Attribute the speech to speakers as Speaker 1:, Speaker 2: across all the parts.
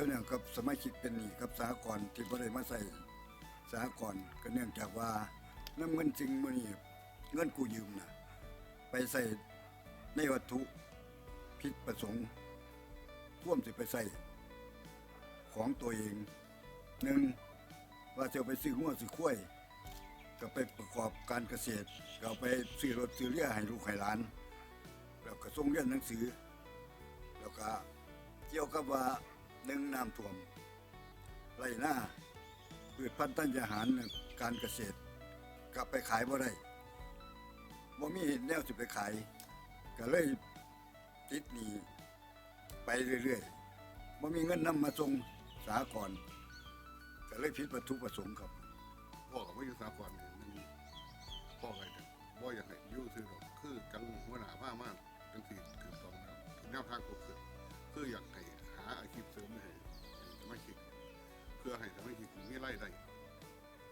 Speaker 1: เกี่ยวเนี่ยกับสมาชิกเป็นหนี้กับสหกรณ์ที่บ่ได้มาใส่สหกรณ์ก็เนื่องจากว่านํเงินจริงมื้อนี้เงินกู้ยืมนะไปใส่ในวัตถุผิดประสงค์ท่วมสิไปใส่ของตัวเองหนึ่งว่าจะเอาไปซื้อหัวซื้อข้วย ก็ไปประกอบการเกษตร ก็ไปซื้อรถซื้อเรือให้ลูกให้หลาน แล้วก็ส่งเรียนหนังสือ แล้วก็เกี่ยวกับว่า หนึ่งน้ำท่วมไรหน้าพืชพันธุ์ธัญญาหารการเกษตร กลับไปขายบ่ได้บ่มีแนวสิไปขาย ก็เลยติดหนี้ไปเรื่อยๆบ่มีเงินนำมาส่งสาก่อนก็เลยผิดวัตถุประสงค์ครับ
Speaker 2: พ่อกับว่าอยู่สากลเนี่ยมันพ่อไงเนี่ยบ่อยากให้อยู่ซื้อดอกคือจังหัวหน้าผ้ามากจังสี่คือตองแล้วแนวทางก็คือคืออยากให้หาอาชีพ เพื่อให้สมาชิกมีรายได้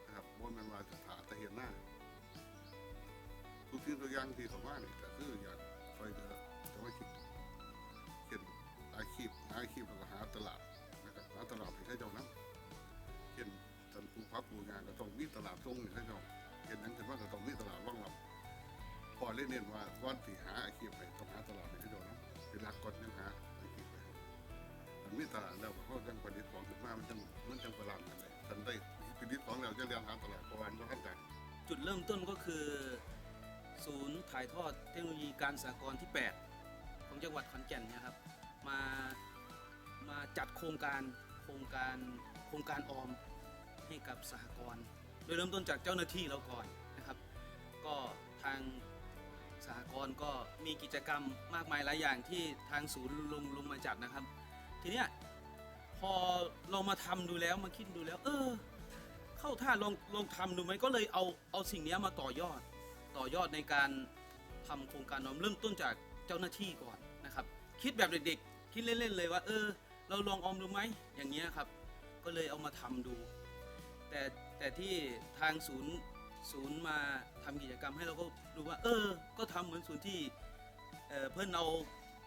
Speaker 2: นะครับว่ามันว่าจะถาต่เห็นหน้า ทุกสิ่งทุกอย่างที่เขาว่าเนี่ยก็คืออยากช่วยเหลือสมาชิกเช่นอาชีพอาชีพแล้วก็หาตลาดนะครับหาตลาดให้ใช้เจ้านะเช่นท่านผู้พักผู้งานก็ต้องมีตลาดตรงให้ใช้เจ้าเห็นนั้นถือว่าก็ต้องมีตลาดรองรับพอเล่นเน้นว่าก่อนที่หาอาชีพไปต้องหาตลาด จะเรียนหาตลาดประวันก็ท่านใจ
Speaker 3: จุดเริ่มต้นก็คือ ศูนย์ถ่ายทอดเทคโนโลยีการสากลที่ 8 ของจังหวัดขอนแก่นนยครับ มามาจัดโครงการโครงการโครงการออมให้กับสหกรณ์โดยเริ่มต้นจากเจ้าหน้าที่เราก่อนนะครับ ก็ทางสหกรณ์ก็มีกิจกรรมมากมายหลายอย่างที่ทางศูนย์ลงลงมาจัดนะครับ ทีเนี้ยพอเรามาทำดูแล้วมาคิดดูแล้ว เออ เข้าท่าลองลองทำดูไหมก็เลยเอาเอาสิ่งนี้มาต่อยอด ต่อยอดในการทำโครงการน้อมเริ่มต้นจากเจ้าหน้าที่ก่อนนะครับ คิดแบบเด็กๆ คิดเล่นๆเลยว่า เออ เราลองออมดูไหมอย่างเงี้ยครับ ก็เลยเอามาทำดู แต่แต่ที่ทางศูนย์ศูนย์มาทำกิจกรรมให้เราก็ดูว่า เออ ก็ทำเหมือนศูนย์ที่เออเพื่อนเอา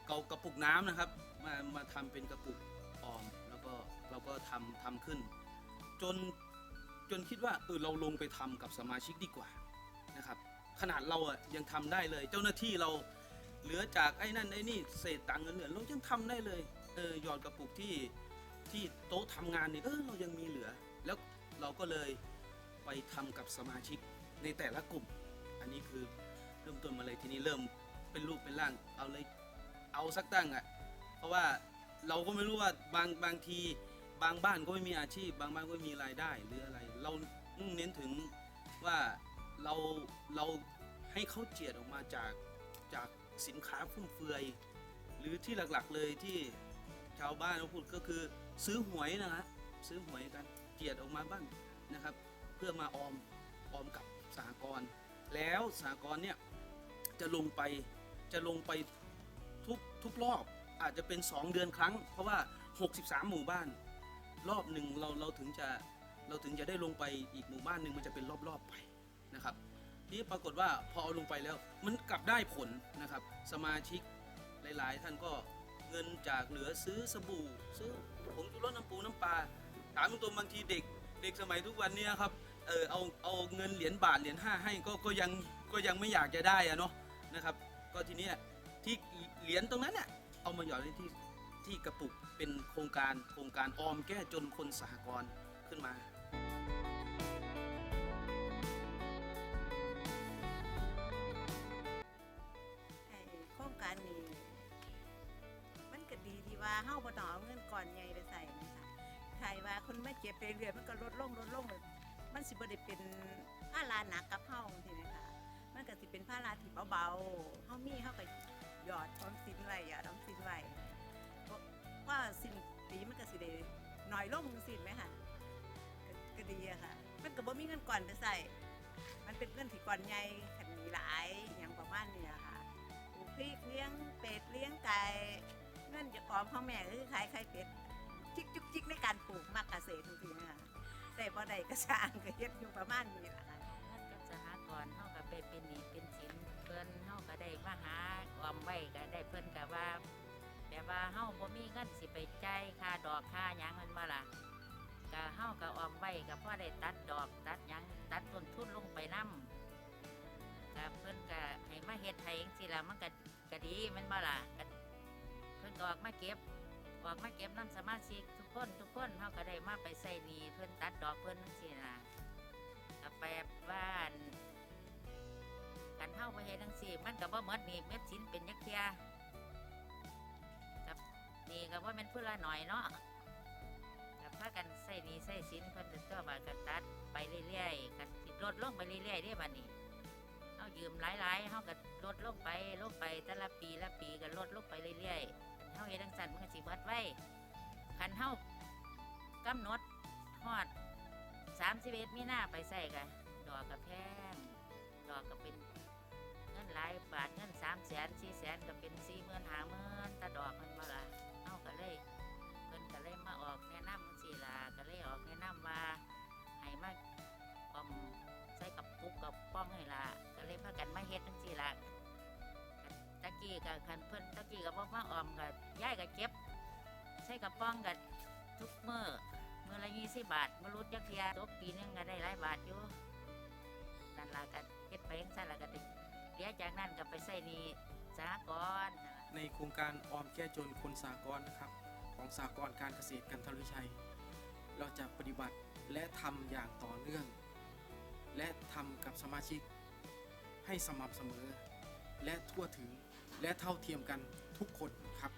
Speaker 3: เกากระปุกน้ำนะครับ มามาทำเป็นกระปุกออม แล้วก็เราก็ทำทำขึ้น จน จนคิดว่าเออเราลงไปทำกับสมาชิกดีกว่านะครับ ขนาดเราอะยังทำได้เลย เจ้าหน้าที่เราเหลือจากไอ้นั่นไอ้นี่เศษตังเงินเหลือเรายังทำได้เลยเออหยอดกระปุกที่ที่โต๊ะทำงานเนี่ยเออเรายังมีเหลือ แล้วเราก็เลยไปทำกับสมาชิกในแต่ละกลุ่ม อันนี้คือเริ่มต้นมาเลยทีนี้เริ่มเป็นรูปเป็นร่างเอาเลยเอาสักตั้งอะเพราะว่าเราก็ไม่รู้ว่าบางบางทีบางบ้านก็ไม่มีอาชีพ บางบ้านก็ไม่มีรายได้หรืออะไร เรามุ่งเน้นถึงว่าเราเราให้เขาเจียดออกมาจากจากสินค้าฟุ่มเฟือย หรือที่หลักๆเลยที่ชาวบ้านเขาพูดก็คือซื้อหวยนะฮะซื้อหวยกันเจียดออกมาบ้างนะครับ เพื่อมาออมออมกับสหกรณ์แล้วสหกรณ์เนี่ยจะลงไปจะลงไปทุกทุกรอบอาจจะเป็น 2 เดือนครั้ง เพราะว่า 63 หมู่บ้าน รอบหนึ่งเราเราถึงจะ เราถึงจะได้ลงไปอีกหมู่บ้านหนึ่งมันจะเป็นรอบๆไปนะครับนี่ปรากฏว่าพอเอาลงไปแล้วมันกลับได้ผลนะครับ สมาชิกหลายๆ ท่านก็เงินจากเหลือซื้อสบู่ ซื้อผงชูรสน้ำปูน้ำปลาถามตรงๆบางทีเด็ก เด็กสมัยทุกวันเนี้ครับเออเอาเอาเงินเหรียญบาทเหรียญห้าให้ก็ก็ยังก็ยังไม่อยากจะได้อะเนาะนะครับ ก็ทีเนี้ยที่เหรียญตรงนั้นเนี่ยเอามาหยอดไว้ที่ที่กระปุกเป็นโครงการโครงการออมแก้จนคนสหกรณ์ขึ้นมา
Speaker 4: ไอ้โครงการนี้มันก็ดีที่ว่าเฮาบ่ต้องเอาเงินก่อนใหญ่ไปใส่นะคะถ้าว่าคนไม่เจ็บไปเรื่อยมันก็ลดลงลดลงเลยมันสิบ่ได้เป็นภาระหนักกับเฮาทีนะคะมันก็สิเป็นภาระที่เบาๆเฮามีเฮาก็หยอดออมสินไว้หยอดออมสินไว้เพราะว่าสิ้นปีมันก็สิได้น้อยลงจังซี่ไหมคะ ก็ดีอะค่ะ มันก็บ่มีเงินก่อนไปใส่ มันเป็นเงินที่ก่อนใหญ่ขันมีหลายอย่างประมาณนี้อะค่ะปลูกพริกเลี้ยงเป็ดเลี้ยงไก่เงินจะของพ่อแม่ก็คือขายไข่เป็ดจิกจุกจิกในการปลูกมากเกษตรทุกทีนะคะแต่บ่ได้ก็สร้างก็เฮ็ดอยู่ประมาณนี้แหละค่ะ
Speaker 5: เงินกับสหกรณ์เฮาก็ไปเป็นหนี้เป็นสินเพิ่นเฮาก็ได้มาหาออมไว้ก็ได้เพิ่นก็ว่าแบบว่าเฮาบ่มีเงินงินสิไปจ่ายค่าดอกค่าหยังมันบ่ล่ะ ก็เฮาก็ออมไว้ก็พอได้ตัดดอกตัดหยังตัดต้นทุนลงไปนํก็เพิ่นก็ให้มาเฮ็ดให้จังซี่ล่ะมันก็ก็ดีแมันบ่ล่ะเพิ่นก็ออกมาเก็บออกมาเก็บนํสมาชิกทุกคนทุกคนเฮาก็ได้มาไปใส่หนี้เพิ่นตัดดอกเพิ่นจังซี่น่ะก็แปลว่านกันเฮาบ่เฮ็ดจังซี่มันก็บ่หมดหนี่เม็ดสินเป็นยักเทียนี่ก็ว่ามันพูดละหน่อยเนาะ พากันใส่นี่ใส่สินเพิ่นจะตัวบากันตัดไปเรื่อยๆกันสิลดลงไปเรื่อยๆได้บัดนี้เอายืมหลายๆเฮาก็ลดลงไปลงไปแต่ละปีละปีก็ลดลงไปเรื่อยๆเฮาเฮ็ดจังซั่นมันก็สิเบิดไว้คันเฮากำหนดฮอด31มีนาไปใส่กันดอกก็แพงดอกก็เป็นเงินหลายบาทเงินสามแสนสี่แสนก็เป็น กับป้องให้ละก็เลยพากันมาเฮ็ดทั้งสี่ละตะกี้กับคันเพิ่นตะกี้กับพ่อมาออมกับย้ายกับเก็บ ใส่กับป้องกับทุกมื้อมื้อละยี่สิบบาทมารุดจักเทียตกปีหนึงก็ได้หลายบาทอยู่นั่นละก็เฮ็ดไปจังซั่นละก็ติเดี๋ยวจากนั้นก็ไปใส่นี่สหกรณ์นั่นล่ะ
Speaker 6: ในโครงการออมแก้จนคนสากลนะครับ ของสากลการเกษตรกันทรวิชัย เราจะปฏิบัติและทำอย่างต่อเนื่อง และทำกับสมาชิก ให้สม่ำเสมอ และทั่วถึงและเท่าเทียมกันทุกคนครับ